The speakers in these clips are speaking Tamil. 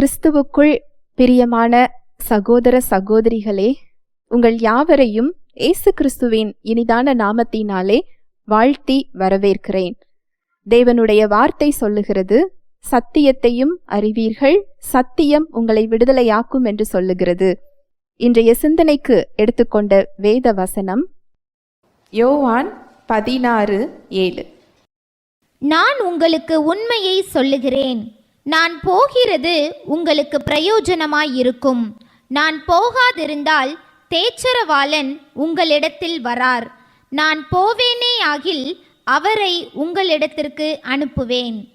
கிறிஸ்துவுக்குள் பிரியமான சகோதர சகோதரிகளே உங்கள் யாவரையும் இயேசு கிறிஸ்துவின் இனிதான நாமத்தினாலே வாழ்த்தி வரவேற்கிறேன். தேவனுடைய வார்த்தை சொல்லுகிறது சத்தியத்தையும் அறிவீர்கள் சத்தியம் உங்களை விடுதலையாக்கும் என்று சொல்லுகிறது. இன்றைய சிந்தனைக்கு எடுத்துக்கொண்ட வேத வசனம் யோவான் பதினாறு ஏழு. நான் உங்களுக்கு உண்மையை சொல்லுகிறேன். நான் போகிறது உங்களுக்கு பிரயோஜனமாயிருக்கும். நான் போகாதிருந்தால் தேச்சரவாளன் உங்களிடத்தில் வரார். நான் போவேனே ஆகில் அவரை உங்களிடத்திற்கு அனுப்புவேன்.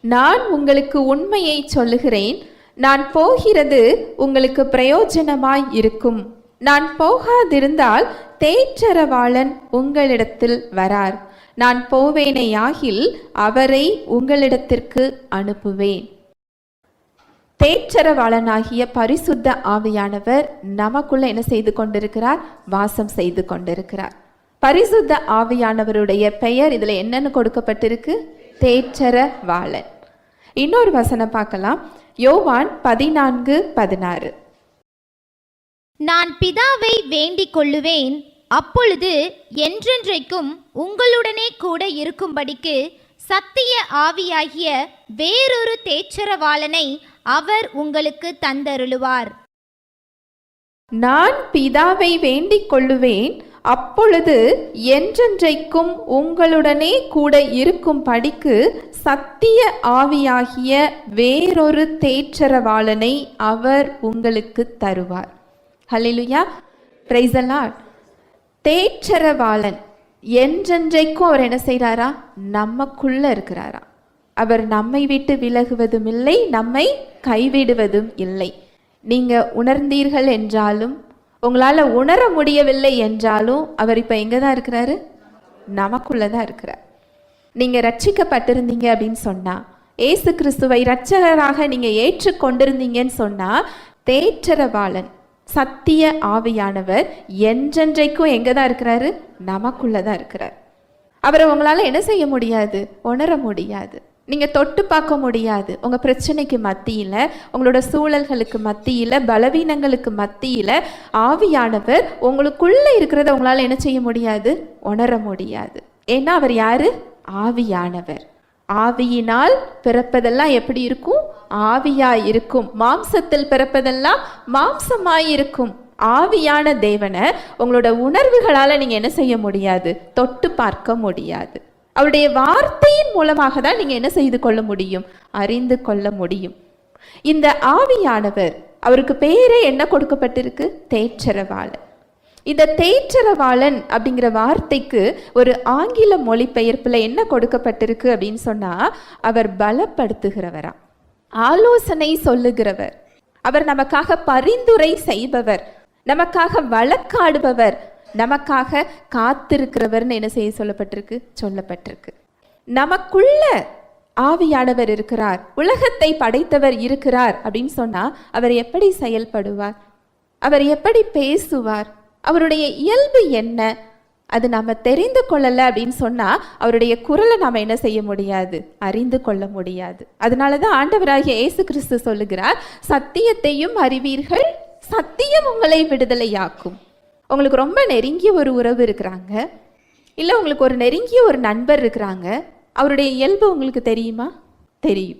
நான் உங்களுக்கு உண்மையை சொல்லுகிறேன். நான் போகிறது உங்களுக்கு பிரயோஜனமாய் இருக்கும் நான் போகாதிருந்தால் தேற்றரவாளன் உங்களிடத்தில் வரார். நான் போவேனேயாகில் அவரை உங்களிடத்திற்கு அனுப்புவேன். தேற்றரவாளனாகிய பரிசுத்த ஆவியானவர் நமக்குள்ள என்ன செய்து கொண்டிருக்கிறார்? வாசம் செய்து கொண்டிருக்கிறார். பரிசுத்த ஆவியானவருடைய பெயர் இதில் என்னென்னு கொடுக்கப்பட்டிருக்கு? தேற்றரவாளன். இன்னொரு வசனம் பார்க்கலாம். யோவான் பதினான்கு பதினாறு. நான் பிதாவை வேண்டிக் கொள்ளுவேன். அப்பொழுது என்றென்றைக்கும் உங்களுடனே கூட இருக்கும்படிக்கு சத்திய ஆவியாகிய வேறொரு தேச்சரவாளனை அவர் உங்களுக்கு தந்தருளுவார். நான் பிதாவை வேண்டிக் கொள்ளுவேன் அப்பொழுது என்றென்றைக்கும் உங்களுடனே கூட இருக்கும் படிக்கு சத்திய ஆவியாகிய வேறொரு தேற்றரவாளனை அவர் உங்களுக்கு தருவார். ஹalleluya பிரைசலாட் தேற்றரவாளன் என்றென்றைக்கும் அவர் என்ன செய்கிறாரா? நமக்குள்ள இருக்கிறாரா? அவர் நம்மை விட்டு விலகுவதும் இல்லை நம்மை கைவிடுவதும் இல்லை. நீங்க உணர்ந்தீர்கள் என்றாலும் உங்களால உணர முடியவில்லை என்றாலும் அவர் இப்ப எங்க தான் இருக்கிறாரு? நமக்குள்ளே தான் இருக்கிறார். நீங்க ரட்சிக்கப்பட்டிருந்தீங்க அப்படின்னு சொன்னா ஏசு கிறிஸ்துவை ரட்சகராக நீங்க ஏற்றுக்கொண்டிருந்தீங்கன்னு சொன்னா தேற்றரவாளன் சத்திய ஆவியானவர் என்றென்றைக்கும் எங்க தான் இருக்கிறாரு? நமக்குள்ள தான் இருக்கிறார். அவரை உங்களால் என்ன செய்ய முடியாது? உணர முடியாது. நீங்கள் தொட்டு பார்க்க முடியாது. உங்கள் பிரச்சனைக்கு மத்தியில் உங்களோட சூழல்களுக்கு மத்தியில் பலவீனங்களுக்கு மத்தியில் ஆவியானவர் உங்களுக்குள்ளே இருக்கிறத உங்களால் என்ன செய்ய முடியாது? உணர முடியாது. ஏன்னா அவர் யாரு? ஆவியானவர். ஆவியினால் பிறப்பதெல்லாம் எப்படி இருக்கும்? ஆவியாய் இருக்கும் மாம்சத்தில் பிறப்பதெல்லாம் மாம்சமாயிருக்கும். ஆவியான தேவனை உங்களோட உணர்வுகளால் நீங்கள் என்ன செய்ய முடியாது? தொட்டு பார்க்க முடியாது. அவருடைய வார்த்தையின் மூலமாக தான் நீங்கள் என்ன செய்து கொள்ள முடியும்? அறிந்து கொள்ள முடியும். இந்த ஆவியானவர் அவருக்கு பேரே என்ன கொடுக்கப்பட்டிருக்கு? தேற்றரவாளன். இந்த தேற்றரவாளன் அப்படிங்கிற வார்த்தைக்கு ஒரு ஆங்கில மொழிபெயர்ப்பில் என்ன கொடுக்கப்பட்டிருக்கு அப்படின்னு சொன்னால் அவர் பலப்படுத்துகிறவரா. ஆலோசனை சொல்லுகிறவர். அவர் நமக்காக பரிந்துரை செய்பவர். நமக்காக வழக்காடுபவர். நமக்காக காத்திருக்கிறவர்னு என்ன செய்ய சொல்லப்பட்டிருக்கு? சொல்லப்பட்டிருக்கு. நமக்குள்ள ஆவியானவர் இருக்கிறார். உலகத்தை படைத்தவர் இருக்கிறார் அப்படின்னு சொன்னால் அவர் எப்படி செயல்படுவார்? அவர் எப்படி பேசுவார்? அவருடைய இயல்பு என்ன? அது நம்ம தெரிந்து கொள்ளலை அப்படின்னு சொன்னால் அவருடைய குரலை நாம் என்ன செய்ய முடியாது? அறிந்து கொள்ள முடியாது. அதனால தான் ஆண்டவராகிய இயேசு கிறிஸ்து சொல்லுகிறார் சத்தியத்தையும் அறிவீர்கள் சத்தியம் உங்களை விடுதலையாக்கும். உங்களுக்கு ரொம்ப நெருங்கிய ஒரு உறவு இருக்கிறாங்க? இல்லை உங்களுக்கு ஒரு நெருங்கிய ஒரு நண்பர் இருக்கிறாங்க? அவருடைய இயல்பு உங்களுக்கு தெரியுமா? தெரியும்.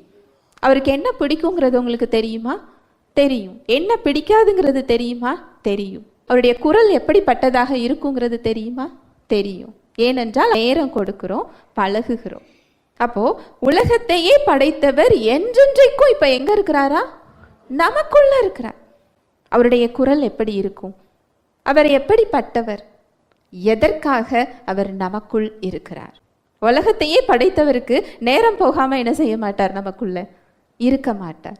அவருக்கு என்ன பிடிக்குங்கிறது உங்களுக்கு தெரியுமா? தெரியும். என்ன பிடிக்காதுங்கிறது தெரியுமா? தெரியும். அவருடைய குரல் எப்படிப்பட்டதாக இருக்குங்கிறது தெரியுமா? தெரியும். ஏனென்றால் நேரம் கொடுக்கிறோம் பழகுகிறோம். அப்போ உலகத்தையே படைத்தவர் என்றென்றைக்கும் இப்ப எங்க இருக்கிறாரா? நமக்குள்ள இருக்கிறார். அவருடைய குரல் எப்படி இருக்கும்? அவர் எப்படிப்பட்டவர்? எதற்காக அவர் நமக்குள் இருக்கிறார்? உலகத்தையே படைத்தவருக்கு நேரம் போகாம என்ன செய்ய மாட்டார் நமக்குள்ள? இருக்க மாட்டார்.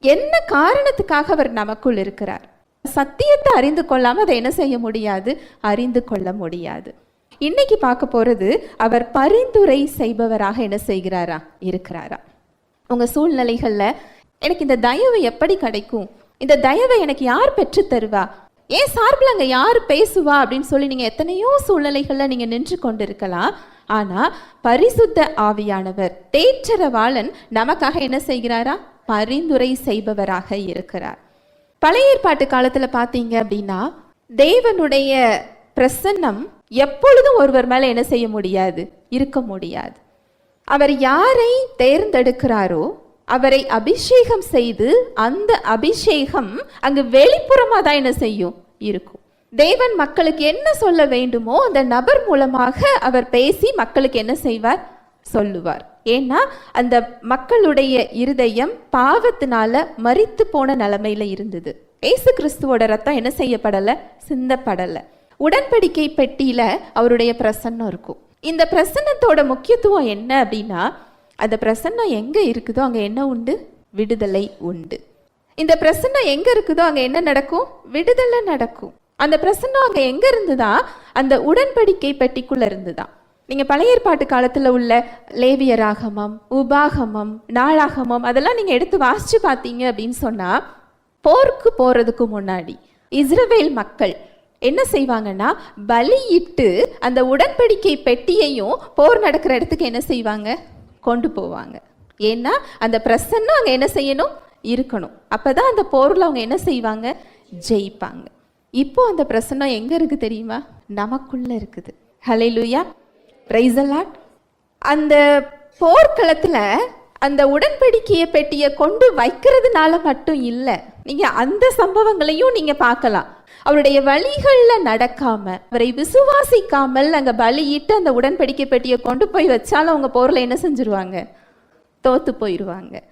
என்ன காரணத்துக்காக அவர் நமக்குள் இருக்கிறார்? சத்தியத்தை அறிந்து கொள்ளாம அதை என்ன செய்ய முடியாது? அறிந்து கொள்ள முடியாது. இன்னைக்கு பார்க்க போகிறது அவர் பரிந்துரை செய்பவராக என்ன செய்கிறாரா? இருக்கிறாரா. உங்கள் சூழ்நிலைகளில் எனக்கு இந்த தயவு எப்படி கிடைக்கும்? இந்த தயவை எனக்கு யார் பெற்று தருவா? ஏன் சார்பில் அங்கே யார் பேசுவா? அப்படின்னு சொல்லி நீங்கள் எத்தனையோ சூழ்நிலைகளில் நீங்கள் நின்று கொண்டிருக்கலாம். ஆனால் பரிசுத்த ஆவியானவர் தேற்றரவாளன் நமக்காக என்ன செய்கிறாரா? பரிந்துரை செய்பவராக இருக்கிறார். பழைய ஏற்பாட்டு காலத்துல பாத்தீங்க அப்படின்னா தேவனுடைய பிரசன்னம் எப்பொழுதும் ஒருவர் மேல என்ன செய்ய முடியாது? இருக்க முடியாது. அவர் யாரை தேர்ந்தெடுக்கிறாரோ அவரை அபிஷேகம் செய்து அந்த அபிஷேகம் அங்கு வெளிப்புறமா தான் என்ன செய்யும்? இருக்கும். தேவன் மக்களுக்கு என்ன சொல்ல வேண்டுமோ அந்த நபர் மூலமாக அவர் பேசி மக்களுக்கு என்ன செய்வார்? சொல்லுவார். ஏன்னா அந்த மக்களுடைய இருதயம் பாவத்தினால மறித்து போன நிலைமையில இருந்தது. ஏசு கிறிஸ்துவோட ரத்தம் என்ன செய்யப்படலை? சிந்தப்படலை. உடன்படிக்கை பெட்டியில அவருடைய பிரசன்னம் இருக்கும். இந்த பிரசன்னத்தோட முக்கியத்துவம் என்ன அப்படின்னா அந்த பிரசன்னம் எங்க இருக்குதோ அங்க என்ன உண்டு? விடுதலை உண்டு. இந்த பிரசன்னம் எங்க இருக்குதோ அங்க என்ன நடக்கும்? விடுதலை நடக்கும். அந்த பிரசன்னம் அங்க எங்க இருந்துதான் அந்த உடன்படிக்கை பெட்டிக்குள்ள இருந்துதான் நீங்கள் பழைய ஏற்பாட்டு காலத்தில் உள்ள லேவியராகமம் உபாகமம் நாளாகமம் அதெல்லாம் நீங்கள் எடுத்து வாசித்து பார்த்தீங்க அப்படின்னு சொன்னால் போருக்கு போகிறதுக்கு முன்னாடி இஸ்ரவேல் மக்கள் என்ன செய்வாங்கன்னா பலியிட்டு அந்த உடன்படிக்கை பெட்டியையும் போர் நடக்கிற இடத்துக்கு என்ன செய்வாங்க? கொண்டு போவாங்க. ஏன்னா அந்த பிரசன்னம் அங்கே என்ன செய்யணும்? இருக்கணும். அப்போ தான் அந்த போரில் அவங்க என்ன செய்வாங்க? ஜெயிப்பாங்க. இப்போ அந்த பிரசன்னம் எங்கே இருக்குது தெரியுமா? நமக்குள்ளே இருக்குது. ஹலை லூயா பிரைஸ் lord. அந்த போர்க்களத்தில் அந்த உடன்படிக்கையை பெட்டியை கொண்டு வைக்கிறதுனால மட்டும் இல்லை நீங்க அந்த சம்பவங்களையும் நீங்க பார்க்கலாம். அவருடைய வழிகளில் நடக்காம அவரை விசுவாசிக்காமல் அங்க பலியிட்டு அந்த உடன்படிக்கை பெட்டியை கொண்டு போய் வச்சாலும் அவங்க போர்ல என்ன செஞ்சிருவாங்க? தோத்து போயிடுவாங்க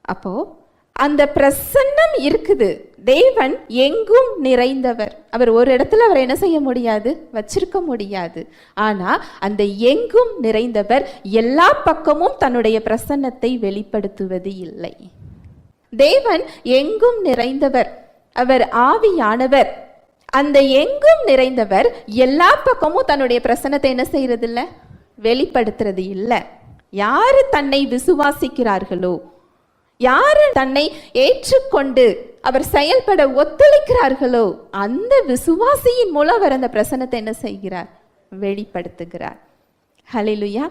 அப்போ அந்த பிரசன்னம் இருக்குது. தேவன் எங்கும் நிறைந்தவர். அவர் ஒரு இடத்துல அவர் என்ன செய்ய முடியாது? வச்சிருக்க முடியாது. ஆனா அந்த எங்கும் நிறைந்தவர் எல்லா பக்கமும் தன்னுடைய பிரசன்னத்தை வெளிப்படுத்துவது இல்லை. தேவன் எங்கும் நிறைந்தவர். அவர் ஆவியானவர். அந்த எங்கும் நிறைந்தவர் எல்லா பக்கமும் தன்னுடைய பிரசன்னத்தை என்ன செய்யறது இல்லை வெளிப்படுத்துறது இல்லை. யாரு தன்னை விசுவாசிக்கிறார்களோ? யாரு தன்னை ஏற்றுக்கொண்டு அவர் செயல்பட ஒத்துழைக்கிறார்களோ அந்த விசுவாசியின் மூலம் அவர் அந்த பிரசனத்தை என்ன செய்கிறார்? வெளிப்படுத்துகிறார். ஹலிலுயா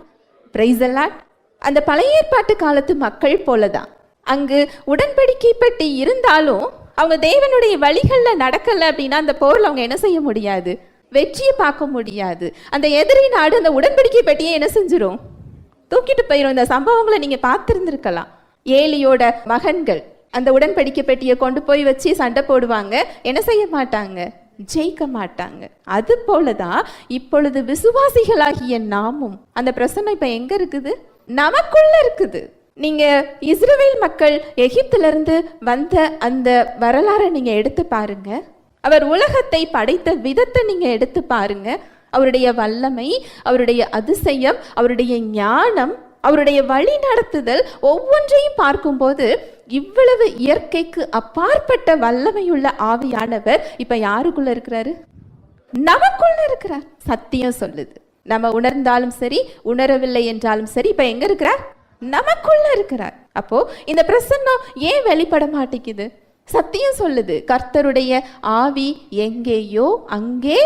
பிரைசலாட் அந்த பழைய ஏற்பாட்டு காலத்து மக்கள் போலதான். அங்கு உடன்படிக்கை பட்டி இருந்தாலும் அவங்க தேவனுடைய வழிகளில் நடக்கல அப்படின்னா அந்த போரில் அவங்க என்ன செய்ய முடியாது? வெற்றியை பார்க்க முடியாது. அந்த எதிரி நாடு அந்த உடன்படிக்கை பெட்டியை என்ன செஞ்சிடும் தூக்கிட்டு போயிடும் இந்த சம்பவங்களை நீங்க பார்த்திருந்திருக்கலாம். ஏலியோட மகன்கள் அந்த உடன்படிக்கை பெட்டியை கொண்டு போய் வச்சு சண்டை போடுவாங்க. என்ன செய்ய மாட்டாங்க? ஜெயிக்க மாட்டாங்க. அது போலதான் இப்பொழுது விசுவாசிகளாகிய நாமும் அந்த பிரசன்னம் இப்ப எங்க இருக்குது? நமக்குள்ள இருக்குது. நீங்க இஸ்ரேல் மக்கள் எகிப்திலிருந்து வந்த அந்த வரலாறை நீங்க எடுத்து பாருங்க. அவர் உலகத்தை படைத்த விதத்தை நீங்க எடுத்து பாருங்க. அவருடைய வல்லமை அவருடைய அதிசயம் அவருடைய ஞானம் அவருடைய வழி நடத்துதல் ஒவ்வொன்றையும் பார்க்கும்போது இவ்வளவு இயற்கைக்கு அப்பாற்பட்ட வல்லமையுள்ள ஆவியானவர் இப்ப யாருக்குள்ள இருக்கிறாரு? நமக்குள்ள இருக்கிறார். சத்தியம் சொல்லுது. நம்ம உணர்ந்தாலும் சரி உணரவில்லை என்றாலும் சரி இப்ப எங்க இருக்கிறார்? நமக்குள்ள இருக்கிறார். அப்போ இந்த பிரசன்னம் ஏன் வெளிப்பட மாட்டேங்குது? சத்தியம் சொல்லுது கர்த்தருடைய ஆவி எங்கேயோ அங்கே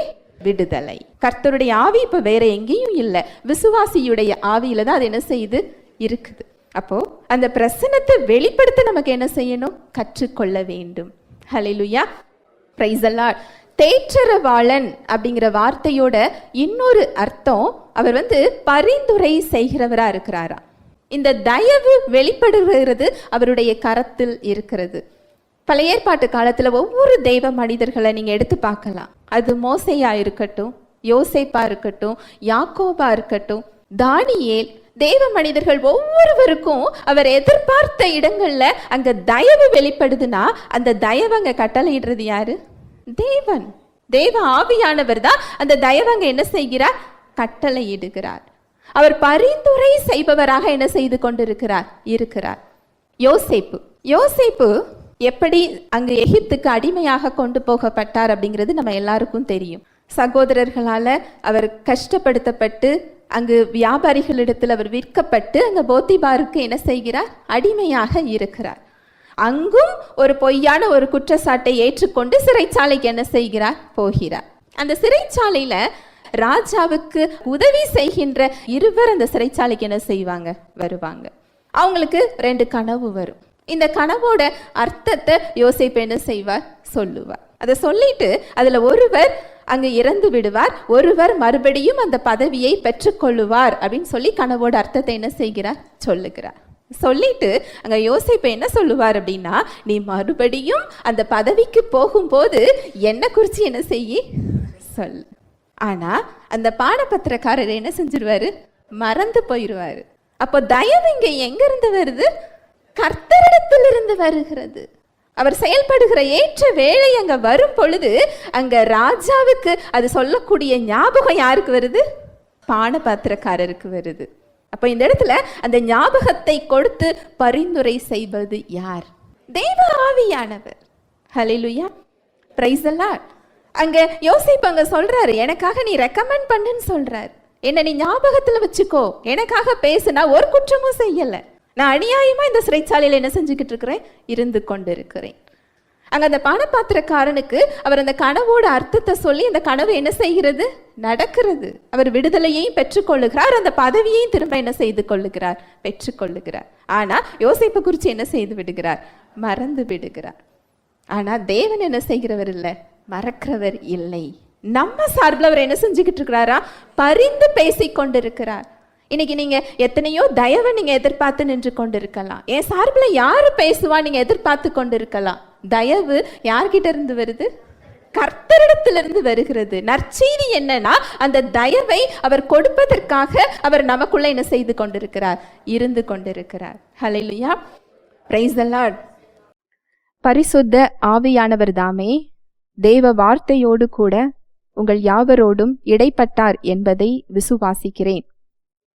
விடுதலை. கர்த்தருடைய ஆவி இப்ப வேற எங்கேயும் இல்லை. விசுவாசியுடைய ஆவியில தான் அது என்ன செய்யுது? இருக்குது. அப்போ அந்த பிரசனத்தை வெளிப்படுத்த நமக்கு என்ன செய்யணும்? கற்றுக்கொள்ள வேண்டும். ஹலிலுயா பிரைஸ் அல்லா தேற்றரவாளன் அப்படிங்கிற வார்த்தையோட இன்னொரு அர்த்தம் அவர் வந்து பரிந்துரை செய்கிறவரா இருக்கிறாரா? இந்த தயவு வெளிப்படுகிறது அவருடைய கரத்தில் இருக்கிறது. பழைய ஏற்பாட்டு காலத்தில் ஒவ்வொரு தெய்வ மனிதர்களை நீங்கள் எடுத்து பார்க்கலாம். அது மோசையா இருக்கட்டும் யோசேப்பா இருக்கட்டும் யாக்கோபா இருக்கட்டும் தானியேல் தேவ மனிதர்கள் ஒவ்வொருவருக்கும் அவர் எதிர்பார்த்த இடங்கள்ல அங்க தயவு வெளிப்படுதுன்னா அந்த தயவு அங்க கட்டளையிடுறது யாரு? தேவன். தேவ ஆவியானவர் தான் அந்த தயவு அங்க என்ன செய்கிறார்? கட்டளையிடுகிறார். அவர் பரிந்துரை செய்பவராக என்ன செய்து கொண்டிருக்கிறார்? இருக்கிறார். யோசேப்பு. யோசேப்பு எப்படி அங்கு எகிப்துக்கு அடிமையாக கொண்டு போகப்பட்டார் அப்படிங்கிறது நம்ம எல்லாருக்கும் தெரியும். சகோதரர்களால் அவர் கஷ்டப்படுத்தப்பட்டு அங்கு வியாபாரிகளிடத்தில் அவர் விற்கப்பட்டு அங்கே போத்திபாருக்கு என்ன செய்கிறார்? அடிமையாக இருக்கிறார். அங்கும் ஒரு பொய்யான ஒரு குற்றச்சாட்டை ஏற்றுக்கொண்டு சிறைச்சாலைக்கு என்ன செய்கிறார்? போகிறார். அந்த சிறைச்சாலையில் ராஜாவுக்கு உதவி செய்கின்ற இருவர் அந்த சிறைச்சாலைக்கு என்ன செய்வாங்க? வருவாங்க. அவங்களுக்கு ரெண்டு கனவு வரும். இந்த கனவோட அர்த்தத்தை யோசிப்பு என்ன செய்வார்? சொல்லுவார். அதை சொல்லிட்டு அதில் ஒருவர் அங்கு இறந்து விடுவார். ஒருவர் மறுபடியும் அந்த பதவியை பெற்றுக்கொள்ளுவார் அப்படின்னு சொல்லி கனவோட அர்த்தத்தை என்ன செய்கிறார்? சொல்லுகிறார். சொல்லிட்டு அங்க யோசிப்ப என்ன சொல்லுவார் அப்படின்னா நீ மறுபடியும் அந்த பதவிக்கு போகும்போது என்ன குறித்து என்ன செய்யி? சொல்லு ஆனா அந்த பாடப்பத்திரக்காரர் என்ன செஞ்சிருவாரு? மறந்து போயிடுவாரு அப்போ தயவு இங்க எங்க இருந்து வருது? கர்த்தரிடத்திலிருந்து வருகிறது. அவர் செயல்படுகிற ஏற்ற வேலை அங்க வரும் பொழுது அங்க ராஜாவுக்கு அது சொல்லக்கூடிய ஞாபகம் யாருக்கு வருது? பானபாத்திரக்காரருக்கு வருது. அப்ப இந்த இடத்துல அந்த ஞாபகத்தை கொடுத்து பரிந்துரை செய்வது யார்? தெய்வ ஆவியானவர். ஹலிலுயா பிரைஸ் அல்லாட் அங்க யோசிப்பு அங்க சொல்றாரு எனக்காக நீ ரெக்கமெண்ட் பண்ணுன்னு சொல்றாரு. என்ன நீ ஞாபகத்துல வச்சுக்கோ. எனக்காக பேசுனா ஒரு குற்றமும் செய்யலை. நான் அநியாயமாக இந்த சிறைச்சாலையில் என்ன செஞ்சுக்கிட்டு இருக்கிறேன்? இருந்து கொண்டிருக்கிறேன். அங்கே அந்த பணப்பாத்திரக்காரனுக்கு அவர் அந்த கனவோட அர்த்தத்தை சொல்லி அந்த கனவு என்ன செய்கிறது? நடக்கிறது. அவர் விடுதலையையும் பெற்றுக்கொள்ளுகிறார். அந்த பதவியையும் திரும்ப என்ன செய்து கொள்ளுகிறார்? பெற்றுக்கொள்ளுகிறார். ஆனால் யோசிப்பை குறித்து என்ன செய்து விடுகிறார்? மறந்து விடுகிறார். ஆனால் தேவன் என்ன செய்கிறவர் இல்லை? மறக்கிறவர் இல்லை. நம்ம சார்பில் அவர் என்ன செஞ்சுக்கிட்டு இருக்கிறாரா? பரிந்து பேசி கொண்டிருக்கிறார் இன்னைக்கு நீங்க எத்தனையோ தயவை நீங்க எதிர்பார்த்து நின்று கொண்டிருக்கலாம். என் சார்பில் யாரு பேசுவா நீங்க எதிர்பார்த்து கொண்டிருக்கலாம்? தயவு யார்கிட்ட இருந்து வருது? கர்த்தரிடத்திலிருந்து வருகிறது. நற்செய்தி என்னன்னா அந்த தயவை அவர் கொடுப்பதற்காக அவர் நமக்குள்ள என்ன செய்து கொண்டிருக்கிறார்? இருந்து கொண்டிருக்கிறார். ஹலோ praise the பரிசுத்த ஆவியானவர் தாமே தேவ வார்த்தையோடு கூட உங்கள் யாவரோடும் இடைப்பட்டார் என்பதை விசுவாசிக்கிறேன்.